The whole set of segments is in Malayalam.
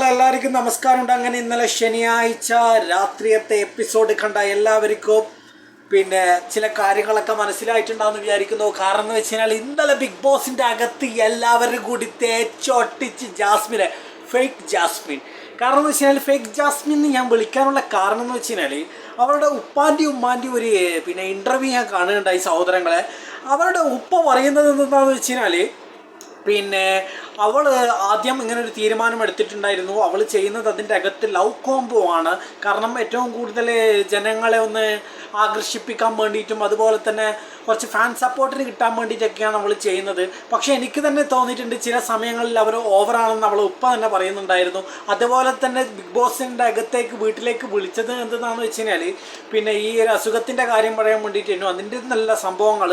എല്ലാവർക്കും നമസ്കാരം ഉണ്ട് അങ്ങനെ ഇന്നലെ ശനിയാഴ്ച രാത്രിയത്തെ എപ്പിസോഡ് കണ്ട എല്ലാവർക്കും പിന്നെ ചില കാര്യങ്ങളൊക്കെ മനസ്സിലായിട്ടുണ്ടാവുമെന്ന് വിചാരിക്കുന്നു. കാരണം എന്ന് വെച്ച് കഴിഞ്ഞാൽ ഇന്നലെ ബിഗ് ബോസിന്റെ അകത്ത് എല്ലാവരും കൂടി തേച്ചൊട്ടിച്ച് ജാസ്മിനെ ഫേക്ക് ജാസ്മിൻ. കാരണം എന്ന് വെച്ച് കഴിഞ്ഞാൽ ഫേക്ക് ജാസ്മിൻ എന്ന് ഞാൻ വിളിക്കാനുള്ള കാരണം എന്ന് വെച്ച് കഴിഞ്ഞാൽ അവരുടെ ഉപ്പാന്റെയും ഉമ്മാന്റെയും ഒരു പിന്നെ ഇന്റർവ്യൂ ഞാൻ കാണുന്നുണ്ടായി സഹോദരങ്ങളെ. അവരുടെ ഉപ്പ പറയുന്നത് എന്താണെന്ന് വെച്ച് കഴിഞ്ഞാൽ പിന്നെ അവൾ ആദ്യം ഇങ്ങനെ ഒരു തീരുമാനം എടുത്തിട്ടുണ്ടായിരുന്നു. അവൾ ചെയ്യുന്നത് അതിന്റെ അകത്ത് ലവ് കോംബോ ആണ്. കാരണം ഏറ്റവും കൂടുതൽ ജനങ്ങളെ ഒന്ന് ആകർഷിപ്പിക്കാൻ വേണ്ടിയിട്ടും അതുപോലെ തന്നെ കുറച്ച് ഫാൻ സപ്പോർട്ടിന് കിട്ടാൻ വേണ്ടിയിട്ടൊക്കെയാണ് അവൾ ചെയ്യുന്നത്. പക്ഷേ എനിക്ക് തന്നെ തോന്നിയിട്ടുണ്ട് ചില സമയങ്ങളിൽ അവർ ഓവറാണെന്ന് അവൾ ഉപ്പ തന്നെ പറയുന്നുണ്ടായിരുന്നു. അതുപോലെ തന്നെ ബിഗ് ബോസിന്റെ അകത്തേക്ക് വീട്ടിലേക്ക് വിളിച്ചത് എന്തെന്നാന്ന് വെച്ച് കഴിഞ്ഞാൽ പിന്നെ ഈ ഒരു അസുഖത്തിന്റെ കാര്യം പറയാൻ വേണ്ടിയിട്ടായിരുന്നു അതിന്റെ നല്ല സംഭവങ്ങൾ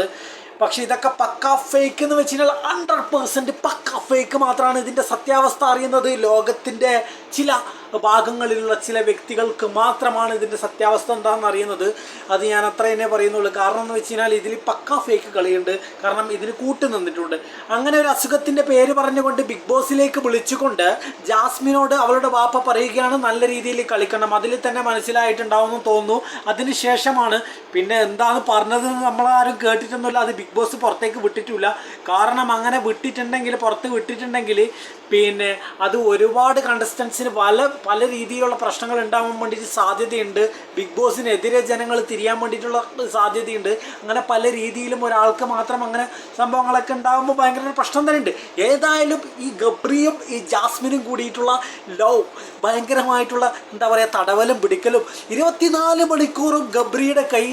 പക്ഷെ ഇതൊക്കെ പക്ക ഫേക്ക് എന്ന് വെച്ച് കഴിഞ്ഞാൽ ഹൺഡ്രഡ് പേഴ്സന്റ് പക്ക ഫേക്ക് മാത്രമാണ് ഇതിന്റെ സത്യാവസ്ഥ അറിയുന്നത്. ലോകത്തിന്റെ ചില ഭാഗങ്ങളിലുള്ള ചില വ്യക്തികൾക്ക് മാത്രമാണ് ഇതിന്റെ സത്യാവസ്ഥ എന്താണെന്ന് അറിയുന്നത്. അത് ഞാൻ അത്ര തന്നെ പറയുന്നുള്ളൂ. കാരണം എന്ന് വെച്ച് കഴിഞ്ഞാൽ ഇതിൽ പക്ക ഫേക്ക് കളിയുണ്ട്. കാരണം ഇതിന് കൂട്ടു നിന്നിട്ടുണ്ട്. അങ്ങനെ ഒരു അസുഖത്തിന്റെ പേര് പറഞ്ഞുകൊണ്ട് ബിഗ് ബോസിലേക്ക് വിളിച്ചുകൊണ്ട് ജാസ്മിനോട് അവളുടെ വാപ്പ പറയുകയാണ് നല്ല രീതിയിൽ കളിക്കണം. അതിൽ തന്നെ മനസ്സിലായിട്ടുണ്ടാവുമെന്ന് തോന്നുന്നു. അതിനുശേഷമാണ് പിന്നെ എന്താണ് പറഞ്ഞത് നമ്മളാരും കേട്ടിട്ടൊന്നുമില്ല. അത് ബിഗ് ബോസ് പുറത്തേക്ക് വിട്ടിട്ടില്ല. കാരണം അങ്ങനെ വിട്ടിട്ടുണ്ടെങ്കിൽ പുറത്ത് വിട്ടിട്ടുണ്ടെങ്കിൽ പിന്നെ അത് ഒരുപാട് കണ്ടസ്റ്റൻസിന് പല പല രീതിയിലുള്ള പ്രശ്നങ്ങൾ ഉണ്ടാവാൻ വേണ്ടിയിട്ട് സാധ്യതയുണ്ട്. ബിഗ് ബോസിനെതിരെ ജനങ്ങൾ തിരിയാൻ വേണ്ടിയിട്ടുള്ള സാധ്യതയുണ്ട്. അങ്ങനെ പല രീതിയിലും ഒരാൾക്ക് മാത്രം അങ്ങനെ സംഭവങ്ങളൊക്കെ ഉണ്ടാകുമ്പോൾ ഭയങ്കര പ്രശ്നം തന്നെ ഉണ്ട് ഏതായാലും ഈ ഗബ്രിയും ഈ ജാസ്മിനും കൂടിയിട്ടുള്ള ലവ് ഭയങ്കരമായിട്ടുള്ള എന്താ പറയുക തടവലും പിടിക്കലും ഇരുപത്തിനാല് മണിക്കൂറും ഗബ്രിയുടെ കൈ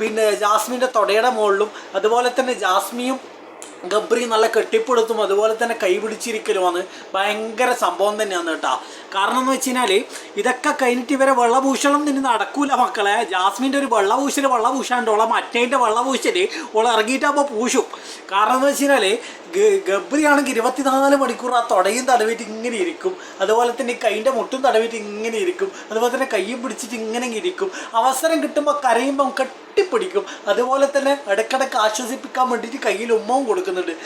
പിന്നെ ജാസ്മിന്റെ തൊടയുടെ മുകളിലും. അതുപോലെ തന്നെ ജാസ്മിയും ഗബ്രി നല്ല കെട്ടിപ്പടുത്തും അതുപോലെ തന്നെ കൈപിടിച്ചിരിക്കലുമാണ് ഭയങ്കര സംഭവം തന്നെയാണ് കേട്ടോ. കാരണം എന്ന് വെച്ച് കഴിഞ്ഞാൽ ഇതൊക്കെ കഴിഞ്ഞിട്ട് ഇവരെ വെള്ളഭൂഷണം നിന്ന് നടക്കൂല മക്കളെ. ജാസ്മിന്റെ ഒരു വെള്ളപൂശൽ വെള്ളപൂശാണ്ട് ഓളെ മറ്റേന്റെ വെള്ളപൂശൽ ഓളെ ഇറങ്ങിയിട്ടാകുമ്പോൾ പൂശും. കാരണം എന്ന് വെച്ച് കഴിഞ്ഞാൽ ഗബ്രി ആണെങ്കിൽ ഇരുപത്തിനാല് മണിക്കൂർ ആ തുടയും തടവിട്ട് ഇങ്ങനെ ഇരിക്കും. അതുപോലെ തന്നെ കൈന്റെ മുട്ടും തടവിട്ട് ഇങ്ങനെ ഇരിക്കും. അതുപോലെ തന്നെ കൈയും പിടിച്ചിട്ട് ഇങ്ങനെ ഇരിക്കും. അവസരം കിട്ടുമ്പോൾ കരയുമ്പം കെട്ടിപ്പിടിക്കും. അതുപോലെ തന്നെ ഇടയ്ക്കിടയ്ക്ക് ആശ്വസിപ്പിക്കാൻ വേണ്ടിയിട്ട് കയ്യിൽ ഉമ്മവും കൊടുക്കുന്നുണ്ട്.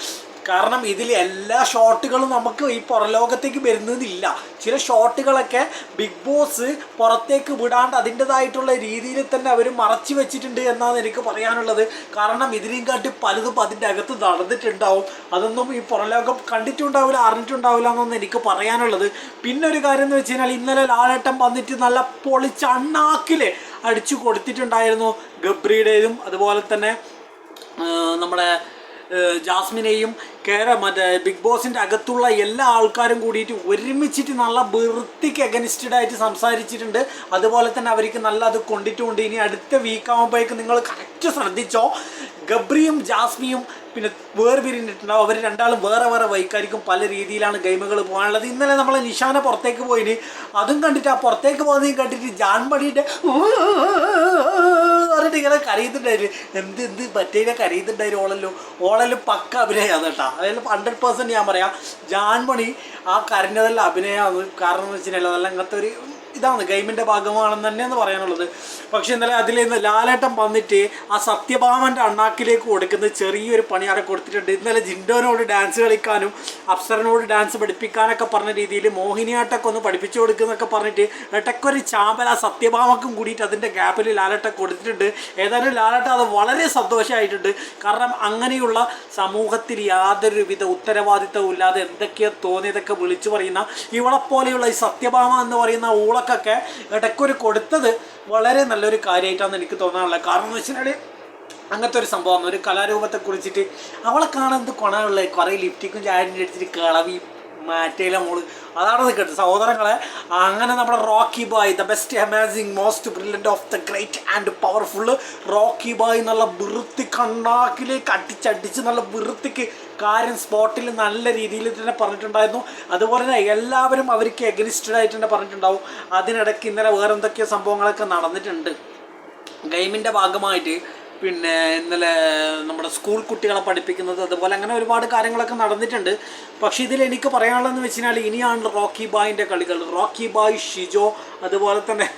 കാരണം ഇതിൽ എല്ലാ ഷോട്ടുകളും നമുക്ക് ഈ പുറലോകത്തേക്ക് വരുന്നതില്ല ചില ഷോട്ടുകളൊക്കെ ബിഗ് ബോസ് പുറത്തേക്ക് വിടാണ്ട് അതിന്റെതായിട്ടുള്ള രീതിയിൽ തന്നെ അവർ മറച്ചു വെച്ചിട്ടുണ്ട് എന്നാണ് എനിക്ക് പറയാനുള്ളത്. കാരണം ഇതിനെയും കാട്ടി പലതും അതിന്റെ അകത്ത് നടന്നിട്ടുണ്ടാവും. അതൊന്നും ഈ പുറലോകം കണ്ടിട്ടുണ്ടാവില്ല അറിഞ്ഞിട്ടുണ്ടാവില്ല എന്നൊന്നും എനിക്ക് പറയാനുള്ളത്. പിന്നെ ഒരു കാര്യം എന്ന് വെച്ച് കഴിഞ്ഞാൽ ഇന്നലെ ലാലേട്ടൻ വന്നിട്ട് നല്ല പൊളിച്ച അണ്ണാക്കിൽ അടിച്ചു കൊടുത്തിട്ടുണ്ടായിരുന്നു. ഗബ്രിയുടേതും അതുപോലെ തന്നെ നമ്മുടെ ജാസ്മിനെയും കേര മറ്റേ ബിഗ് ബോസിന്റെ അകത്തുള്ള എല്ലാ ആൾക്കാരും കൂടിയിട്ട് ഒരുമിച്ചിട്ട് നല്ല വൃത്തിക്ക് അഗനിസ്റ്റഡായിട്ട് സംസാരിച്ചിട്ടുണ്ട്. അതുപോലെ തന്നെ അവർക്ക് നല്ല അത് കൊണ്ടിട്ടുണ്ട്. ഇനി അടുത്ത വീക്ക് ആകുമ്പോഴേക്ക് നിങ്ങൾ കറക്റ്റ് ശ്രദ്ധിച്ചോ? ഗബ്രിയും ജാസ്മിയും പിന്നെ വേർപിരിഞ്ഞിട്ടുണ്ടാവും. അവർ രണ്ടാളും വേറെ വേറെ വൈക്കായിരിക്കും പല രീതിയിലാണ് ഗെയിമുകൾ പോകാനുള്ളത്. ഇന്നലെ നമ്മൾ നിഷാന പുറത്തേക്ക് പോയിന്. അതും കണ്ടിട്ട് ആ പുറത്തേക്ക് പോകുന്നതും കണ്ടിട്ട് ജാൻമണിയുടെ പറഞ്ഞിട്ട് ഇങ്ങനെ കരയുന്നുണ്ടായിരുന്നു എന്ത് എന്ത് മറ്റേനെ കരയുന്നുണ്ടായിരുന്നു ഓളല്ലോ. ഓളല്ലോ പക്ക അഭിനയമാണ് കേട്ടോ. അതായത് ഹൺഡ്രഡ് പേഴ്സന്റ് ഞാൻ പറയാം. ജാൻമണി ആ കരഞ്ഞതെല്ലാം അഭിനയമാണ് കാരണം എന്ന് വെച്ചിട്ടുണ്ടെങ്കിൽ അതല്ല അങ്ങനത്തെ ഒരു ഇതാണ് ഗെയിമിന്റെ ഭാഗമാണെന്ന് തന്നെയെന്ന് പറയാനുള്ളത്. പക്ഷെ ഇന്നലെ അതിൽ നിന്ന് ലാലേട്ടൻ വന്നിട്ട് ആ സത്യഭാമന്റെ അണ്ണാക്കിലേക്ക് കൊടുക്കുന്ന ചെറിയൊരു പണി അവിടെ കൊടുത്തിട്ടുണ്ട്. ഇന്നലെ ജിൻഡോനോട് ഡാൻസ് കളിക്കാനും അപ്സരനോട് ഡാൻസ് പഠിപ്പിക്കാനൊക്കെ പറഞ്ഞ രീതിയിൽ മോഹിനിയാട്ടൊക്കെ ഒന്ന് പഠിപ്പിച്ചു കൊടുക്കുന്നൊക്കെ പറഞ്ഞിട്ട് ഇടയ്ക്കൊരു ചാമ്പൽ ആ സത്യഭാമക്കും കൂടിയിട്ട് അതിന്റെ ഗ്യാപ്പിൽ ലാലേട്ട കൊടുത്തിട്ടുണ്ട്. ഏതായാലും ലാലേട്ട അത് വളരെ സന്തോഷമായിട്ടുണ്ട് കാരണം അങ്ങനെയുള്ള സമൂഹത്തിൽ യാതൊരു വിധ ഉത്തരവാദിത്തവും ഇല്ലാതെ എന്തൊക്കെയോ തോന്നിയതൊക്കെ വിളിച്ചു പറയുന്ന ഇവളെപ്പോലെയുള്ള ഈ സത്യഭാമ എന്ന് പറയുന്ന ഊളക്കൊക്കെ ഇടയ്ക്കൊരു കൊടുത്തത് വളരെ നല്ലൊരു കാര്യമായിട്ടാണ് എനിക്ക് തോന്നാനുള്ളത് കാരണം എന്ന് വെച്ചിട്ടുണ്ടെങ്കിൽ അങ്ങനത്തെ ഒരു സംഭവമാണ്. ഒരു കലാരൂപത്തെ കുറിച്ചിട്ട് അവളെ കാണാൻ എന്ത് കൊണയുള്ള കുറേ ലിപ്റ്റിക്കും ചാടിന്റെ എടുത്തിട്ട് കിളവി മാറ്റയിലെ മോൾ. അതാണ് നിൽക്കട്ടെ സഹോദരങ്ങളെ അങ്ങനെ നമ്മുടെ Rocky boy the best amazing most brilliant of the great and powerful Rocky boy എന്നുള്ള വൃത്തി കണ്ണാക്കിലേക്ക് അടിച്ചടിച്ച് നല്ല വൃത്തിക്ക് കാര്യം സ്പോട്ടിൽ നല്ല രീതിയിൽ തന്നെ പറഞ്ഞിട്ടുണ്ടായിരുന്നു. അതുപോലെ തന്നെ എല്ലാവരും അവർക്ക് എഗനിസ്റ്റഡ് ആയിട്ട് തന്നെ പറഞ്ഞിട്ടുണ്ടാവും. അതിനിടയ്ക്ക് ഇന്നലെ വേറെന്തൊക്കെയോ സംഭവങ്ങളൊക്കെ നടന്നിട്ടുണ്ട്. ഗെയിമിന്റെ ഭാഗമായിട്ട് പിന്നെ ഇന്നലെ നമ്മുടെ സ്കൂൾ കുട്ടികളെ പഠിപ്പിക്കുന്നത് അതുപോലെ അങ്ങനെ ഒരുപാട് കാര്യങ്ങളൊക്കെ നടന്നിട്ടുണ്ട്. പക്ഷെ ഇതിൽ എനിക്ക് പറയാനുള്ളതെന്ന് വെച്ച് കഴിഞ്ഞാൽ ഇനിയാണ് റോക്കി ബായിന്റെ കളികൾ. റോക്കി ബായ് ഷിജോ അതുപോലെ തന്നെ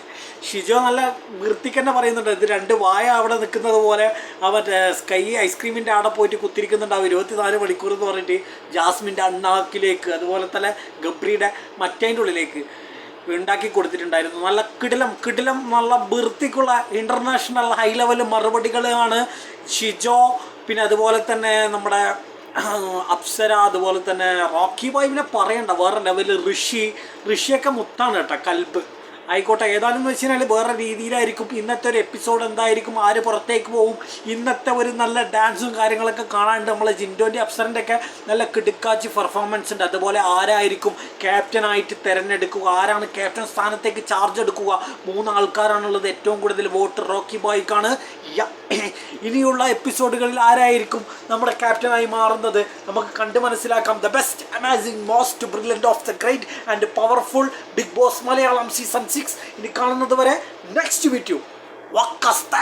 ഷിജോ നല്ല വൃത്തിക്ക് തന്നെ പറയുന്നുണ്ട്. ഇത് രണ്ട് വായ അവിടെ നിൽക്കുന്നത് പോലെ മറ്റേ സ്കൈ ഐസ്ക്രീമിന്റെ അവിടെ പോയിട്ട് കുത്തിരിക്കുന്നുണ്ടാവും ഇരുപത്തിനാല് മണിക്കൂർ എന്ന് പറഞ്ഞിട്ട് ജാസ്മിന്റെ അണ്ണാക്കിലേക്ക് അതുപോലെ തന്നെ ഗബ്രിയുടെ മറ്റേന്റെ ഉള്ളിലേക്ക്. ഉണ്ടാക്കി കൊടുത്തിട്ടുണ്ടായിരുന്നു. നല്ല കിടിലം കിടിലം നല്ല വൃത്തിക്കുള്ള ഇന്റർനാഷണൽ ഹൈ ലെവൽ മറുപടികളാണ് ഷിജോ. പിന്നെ അതുപോലെ തന്നെ നമ്മുടെ അപ്സര അതുപോലെ തന്നെ റോക്കി ബൈബിനെ പറയണ്ട വേറെ ലെവലിൽ ഋഷി. ഋഷിയൊക്കെ മുത്താണ് കേട്ടോ കൽബ്. ആയിക്കോട്ടെ. ഏതായാലും എന്ന് വെച്ച് കഴിഞ്ഞാൽ വേറെ രീതിയിലായിരിക്കും. ഇന്നത്തെ ഒരു എപ്പിസോഡ് എന്തായിരിക്കും? ആര് പുറത്തേക്ക് പോകും? ഇന്നത്തെ ഒരു നല്ല ഡാൻസും കാര്യങ്ങളൊക്കെ കാണാനുണ്ട് നമ്മളെ. ജിൻഡോന്റെ അപ്സറിന്റെ ഒക്കെ നല്ല കിടുക്കാച്ചി പെർഫോമൻസ് ഉണ്ട്. അതുപോലെ ആരായിരിക്കും ക്യാപ്റ്റനായിട്ട് തിരഞ്ഞെടുക്കുക? ആരാണ് ക്യാപ്റ്റൻ സ്ഥാനത്തേക്ക് ചാർജ് എടുക്കുക? മൂന്ന് ആൾക്കാരാണുള്ളത് ഏറ്റവും കൂടുതൽ വോട്ട് റോക്കി ബോയ്ക്കാണ്. യ- ഇനിയുള്ള എപ്പിസോഡുകളിൽ ആരായിരിക്കും നമ്മുടെ ക്യാപ്റ്റനായി മാറുന്നത്? നമുക്ക് കണ്ട് മനസ്സിലാക്കാം. The best amazing most brilliant of the great and powerful Bigg Boss Malayalam season six ഇനി കാണുന്നത് വരെ നെക്സ്റ്റ് വീഡിയോ വക്കസ്ത!